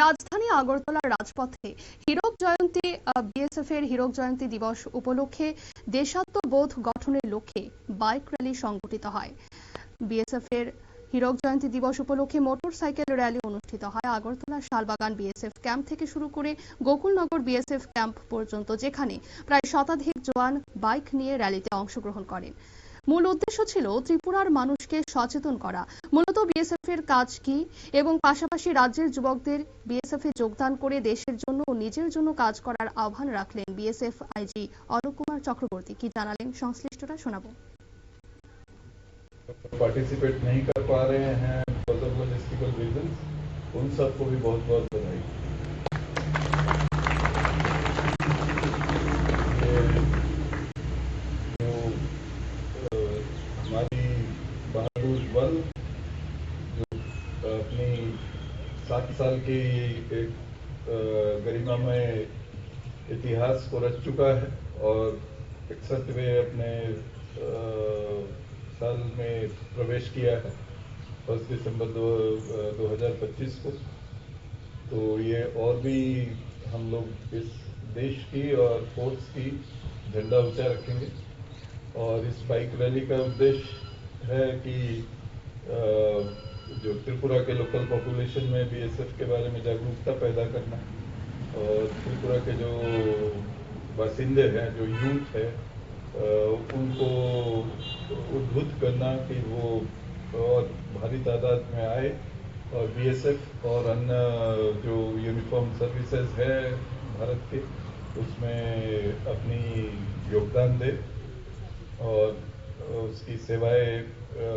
রাজধানী আগরতলার রাজপথে হীরক জয়ন্তী বিএসএফ এর হীরক জয়ন্তী দিবস উপলক্ষে দেশাত্মবোধ গঠনের লক্ষ্যে বাইক র্যালি সংগঠিত হয়। বিএসএফ এর হীরক জয়ন্তী দিবস উপলক্ষে মোটর সাইকেল র্যালি অনুষ্ঠিত হয় আগরতলা শালবাগান বিএসএফ ক্যাম্প থেকে শুরু করে গোকুলনগর বিএসএফ ক্যাম্প পর্যন্ত, যেখানে প্রায় শতাধিক জওয়ান বাইক নিয়ে র্যালিতে অংশগ্রহণ করেন। মূল উদ্দেশ্য ছিল ত্রিপুরার মানুষকে সচেতন করা মূলত বিএসএফ এর কাজ কি এবং পাশাপাশি রাজ্যের যুবকদের বিএসএফ এ যোগদান করে দেশের জন্য ও নিজের জন্য কাজ করার আহ্বান রাখলেন বিএসএফ আইজি অলোক কুমার চক্রবর্তী কি জানালেন সংশ্লিষ্টরা শোনাবো पार्टिसिपेट नहीं कर पा रहे हैं बिकॉज ऑफ लॉजिस्टिकल रीजन उन सबको भी बहुत बहुत बधाई सात साल की एक अ, गरिमामय इतिहास को रच चुका है और इकसठवें अपने अ, साल में प्रवेश किया है फ़र्स्ट दिसंबर दो दो हज़ार पच्चीस को। तो ये और भी हम लोग इस देश की और फोर्स की झंडा ऊँचा रखेंगे। और इस बाइक रैली का उद्देश्य है कि अ, जो त्रिपुरा के लोकल पॉपुलेशन में बीएसएफ के बारे में जागरूकता पैदा करना और त्रिपुरा के जो बासिंदे हैं, जो यूथ है उनको उद्भुत करना कि वो और भारी तादाद में आए और बीएसएफ और अन्य जो यूनिफॉर्म सर्विसेज़ है भारत के, उसमें अपनी योगदान दे और उसकी सेवाएं अ,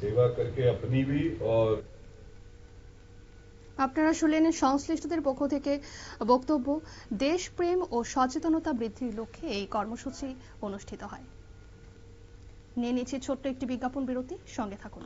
सेवा करके अपनी भी और আপনারা শুনলেন সংশ্লিষ্টদের পক্ষ থেকে বক্তব্য দেশপ্রেম ও সচেতনতা বৃদ্ধির লক্ষ্যে এই কর্মসূচি অনুষ্ঠিত হয় নিয়ে নিচ্ছে ছোট্ট একটি বিজ্ঞাপন বিরতি সঙ্গে থাকুন